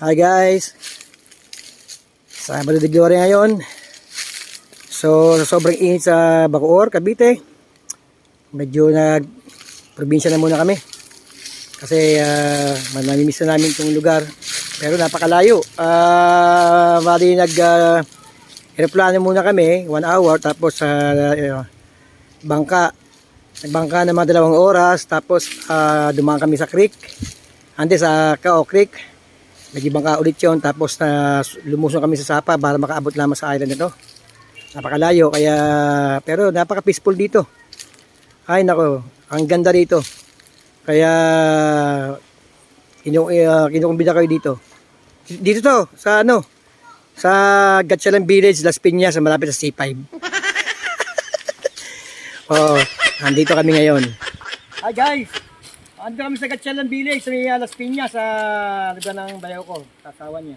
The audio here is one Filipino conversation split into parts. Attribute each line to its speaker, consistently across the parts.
Speaker 1: Hi guys. Sa de Gloria ngayon. So, sobrang init sa Bacoor, Cavite. Medyo nag probinsya na muna kami. Kasi uh, namimiss na namin itong lugar. Pero napakalayo. Ah, bali nag uh, aeroplano muna kami, one hour tapos sa uh, bangka. Nagbangka naman dalawang oras tapos ah, dumaan kami sa creek. Ande sa Kao Creek. Nagibangka ulit yun tapos na lumusong kami sa Sapa para makaabot lamang sa island nito. Napakalayo kaya pero napaka-peaceful dito. Ay nako, ang ganda dito. Kaya kinu uh, kinukumbida kayo dito. Dito to sa ano? Sa Gatchalan Village, Las Piñas, malapit sa C5. Oo, nandito kami ngayon. Hi guys! Ando kami sa Gatchalan Village, sa may, Las Piñas, sa lugar ng bayaw ko, kasawa niya.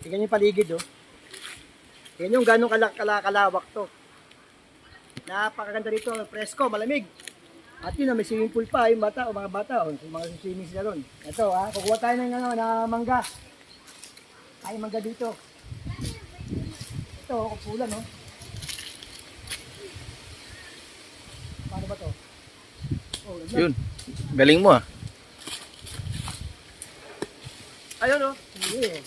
Speaker 1: Tingnan yung paligid, oh. Tingnan niyo gano'ng kala kala kalawak to. Napakaganda dito, presko, malamig. At yun, may swimming pool pa, yung bata, o mga bata, o yung mga swimming sila ron. Ito, ha, kukuha tayo ng ano, na mangga. Ay, mangga dito. Ito, kupulan, no? Paano ba to? Oh, yun.
Speaker 2: Galing mo ah.
Speaker 1: Ayun, oh. Eh.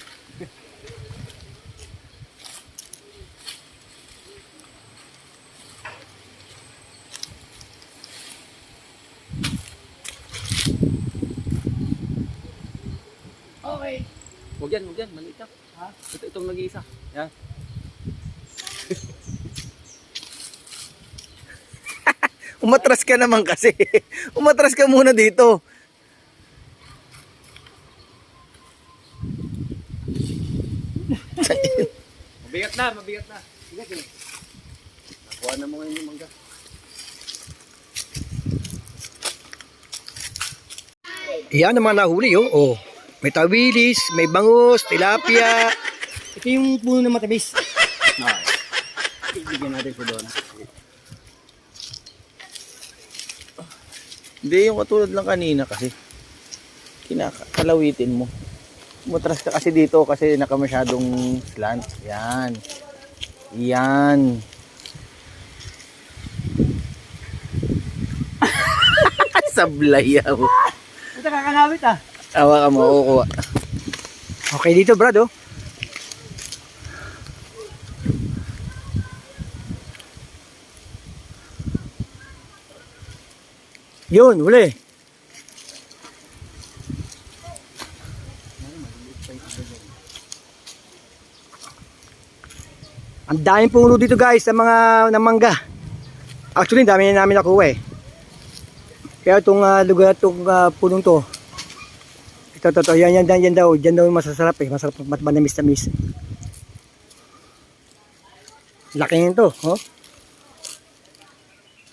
Speaker 1: Okay.
Speaker 2: Huwag yan, huwag yan. Maliit lang.
Speaker 1: Ha?
Speaker 2: Ito, itong nag-iisa. Yan. Umatras ka naman kasi. Umatras ka muna dito. mabigat na, mabigat na.
Speaker 1: Sige, sige.
Speaker 2: Nakuha na mo ngayon yung mangga.
Speaker 1: Yan ang mga nahuli, oh. oh. May tawilis, may bangus, tilapia. Ito yung puno na matamis.
Speaker 2: Okay. Ibigyan natin ko doon. Hindi yung katulad lang kanina kasi. Kinakalawitin mo. Umatras ka kasi dito kasi naka masyadong slant. Yan. Yan. Sablay ako.
Speaker 1: Ito kakalawit ah.
Speaker 2: Awa ka makukuha.
Speaker 1: Okay dito, Brad, oh. Yun, huli. Ang daming puno dito guys sa mga ng mangga. Actually, dami na namin nakuha eh. Kaya itong ah, lugar, itong uh, punong to, ito, ito, ito. Yan, yan, yan, yan daw. Yan daw masasarap eh. Masarap mat manamis tamis. Laki nito, oh.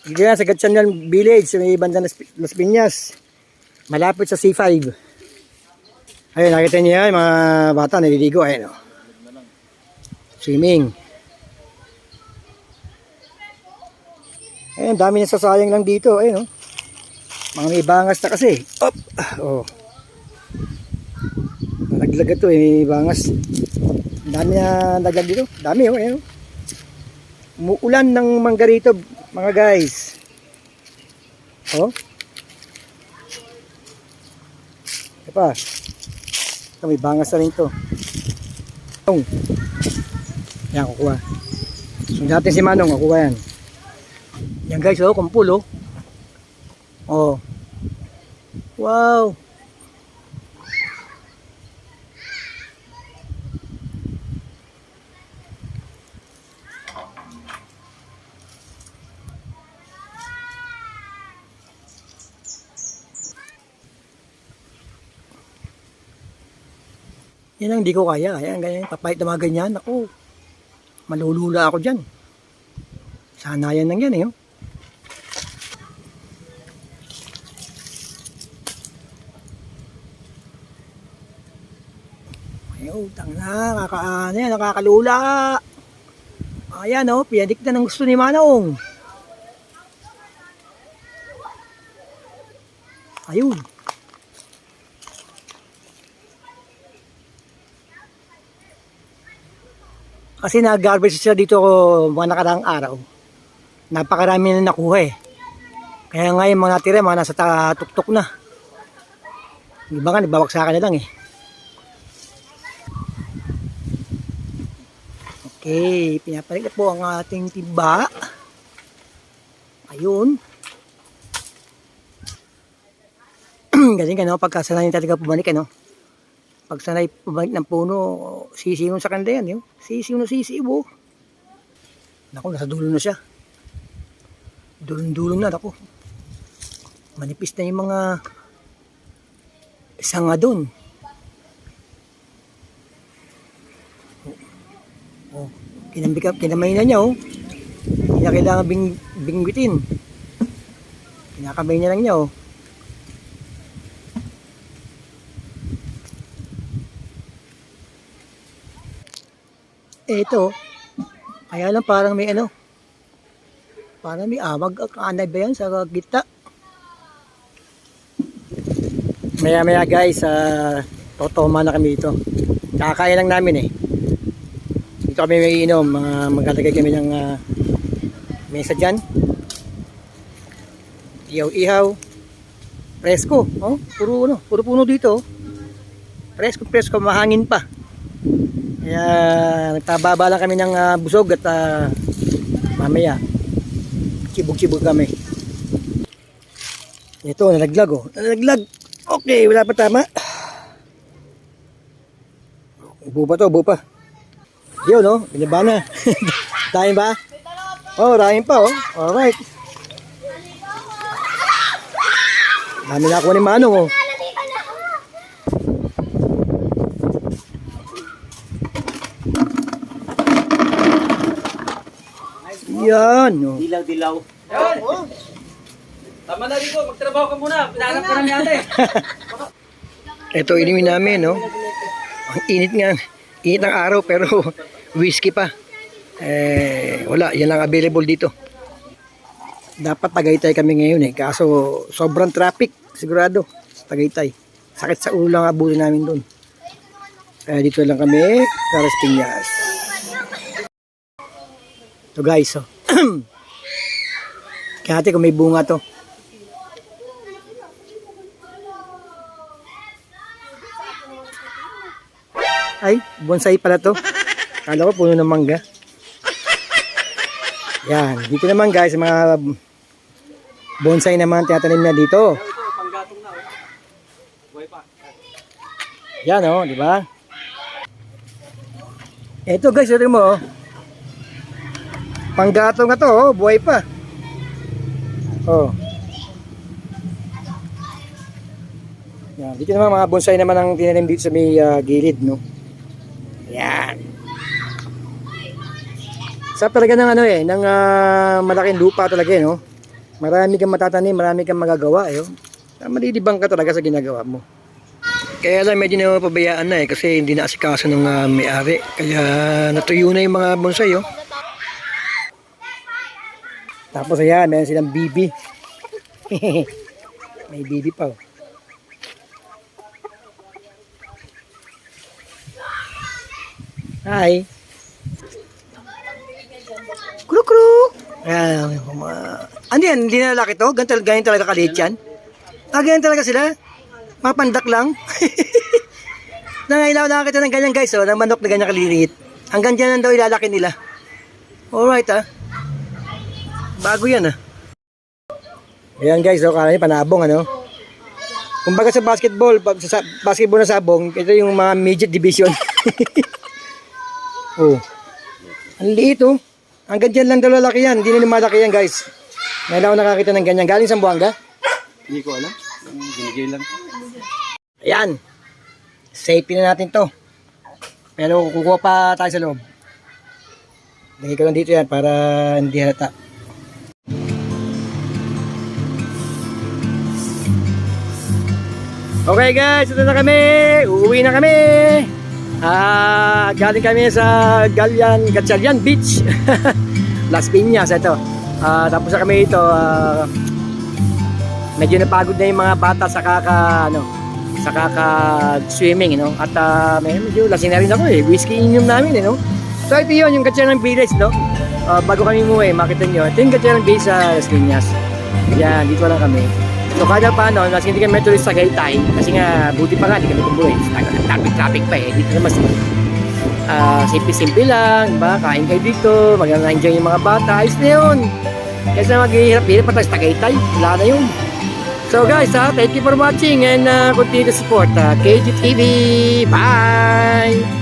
Speaker 1: Dito yan sa Gatchanian Village, may banda Las, Piñas. Malapit sa C5. Ayun, nakita niyo yan, mga bata naliligo. Ayun, oh. Swimming. Ayun, dami na sasayang lang dito. Ayun, oh. Mga may bangas na kasi. Op! Oh. Naglag ito eh, bangas. Ang dami na naglag dito. Dami oh, ayun. Umuulan ng mangga rito, mga guys. Oh. Ito pa. Ito, may bangas na rin ito. Manong. Yan, kukuha. Sundan natin si Manong, kukuha yan. Yan guys, oh, kumpul, oh. Oh. Wow. Yan ang hindi ko kaya. Ayan, ganyan. Papayit na mga ganyan. Ako, malulula ako dyan. Sanayan lang yan eh. Oh. Utang na. Kakaano yan. Nakakalula. Ayan oh. Piyadik na ng gusto ni Manong. Ayun. Kasi nag-garbage sila dito mga nakaraang araw. Napakarami na nakuha eh. Kaya nga yung mga natira, mga nasa tuktok na. Iba nga, nagbabaksakan na lang eh. Okay, pinapalit na po ang ating timba. Ayun. Galing ano, pagkasanay talaga pumalik ano. Pag sanay pumalik ng puno, sisiw sa kanda yan. Yun. Sisiw na sisiw oh. Naku, nasa dulo na siya. Dulong-dulo na, naku. Manipis na yung mga sanga doon. Oh, kinambi ka, kinamay na niya oh. Na kailangan bing, bingwitin. Kinakamay niya lang niya oh. Eh, ito, kaya lang parang may ano, parang may amag, anay ba yan sa gitna? Maya maya guys, uh, totoma na kami dito. Kakaya lang namin eh. Dito kami may inom, mga maglalagay kami ng uh, mesa dyan. Ihaw-ihaw. Presko, oh, puro ano, puro puno dito. oh. Presko, presko, mahangin pa. Kaya nagtababa lang kami ng ah, busog at ah, mamaya chibog-chibog kami. Ito, nalaglag oh. Nalaglag. Okay, wala pa tama. Ubo pa to, ubo pa. Yun oh, binaba na. Tayo ba? Oh, rahin pa oh. Alright. Dami na ako ni Manong oh. Yan oh.
Speaker 2: Dilaw-dilaw.
Speaker 3: Tama na Rico, magtrabaho ka muna. Pinahanap ka namin ate.
Speaker 1: Ito inumin namin, no? Ang init nga. Init ng araw pero whiskey pa. Eh, wala. Yan lang available dito. Dapat Tagaytay kami ngayon eh. Kaso sobrang traffic. Sigurado. Tagaytay. Sakit sa ulo lang abutin namin doon. Kaya dito lang kami sa Las Piñas. Ito guys, oh. Kaya ate kung may bunga to. Ay, bonsai pala to. Kala ko puno ng mangga. Yan, dito naman guys, mga bonsai naman tinatanim na dito. Yan oh, di ba? Ito guys, ito mo oh. Panggatong nga to, oh, buhay pa. Oh. Yan, dito naman mga bonsai naman ang tinanim dito sa may ah, gilid, no? Yan. Sa talaga ng ano eh, ng ah, malaking lupa talaga eh, no? Marami kang matatanim, marami kang magagawa eh. Oh. Malilibang ka talaga sa ginagawa mo. Kaya lang medyo napabayaan na eh kasi hindi na asikaso ng ah, may-ari. Kaya natuyo na yung mga bonsai oh. Tapos ayan, meron silang bibi. May bibi pa oh. Hi. Kruk kruk. Ayan. Ano yan? Hindi na lalaki to? Ganyan, ganyan talaga kaliit yan? Ah, ganyan talaga sila? Mapandak lang? Nangailaw nakakita ng ganyan guys, oh, ng manok na ganyan kaliliit. Hanggang dyan lang daw ilalaki nila. Alright ah. Bago yan ah. Ayan guys, oh, kala niyo panabong ano. Kumbaga sa basketball, pag sa sa- basketball na sabong, ito yung mga midget division. oh. Ang liit oh. Hanggang dyan lang daw lalaki yan. Hindi na lumalaki yan guys. Ngayon ako nakakita ng ganyan. Galing sa Buanga.
Speaker 3: Hindi ko alam. Binigay lang.
Speaker 1: Ayan. Safety na natin to. Pero kukuha pa tayo sa loob. Lagay ko lang dito yan para hindi halata. Okay guys, ito na kami. Uuwi na kami. Ah, galing kami sa Galian, Gatchalian Beach. Las Piñas ito. Ah, tapos na kami ito. ah, medyo napagod na yung mga bata sa kaka ano sa kaka swimming no at uh, may medyo lasing na rin ako eh whiskey inom namin eh no So ito yun, yung Gatcherang Village, no? Ah, bago kami umuwi, makita nyo. Ito yung Gatcherang Village sa Las Piñas. Yan, dito lang kami. So kada paano, nas hindi kami tuloy sa Gaytay, kasi nga, buti pa nga, di kami tumuloy. Traffic-traffic pa eh. Dito naman ah simple-simple lang, diba? Kain kayo dito, mag-enjoy yung mga bata, ayos na yun. Kasi maghihirap-hirap pa tayo sa Tagaytay, wala na yun. So guys, ha, thank you for watching and uh, continue to support uh, KGTV. Bye!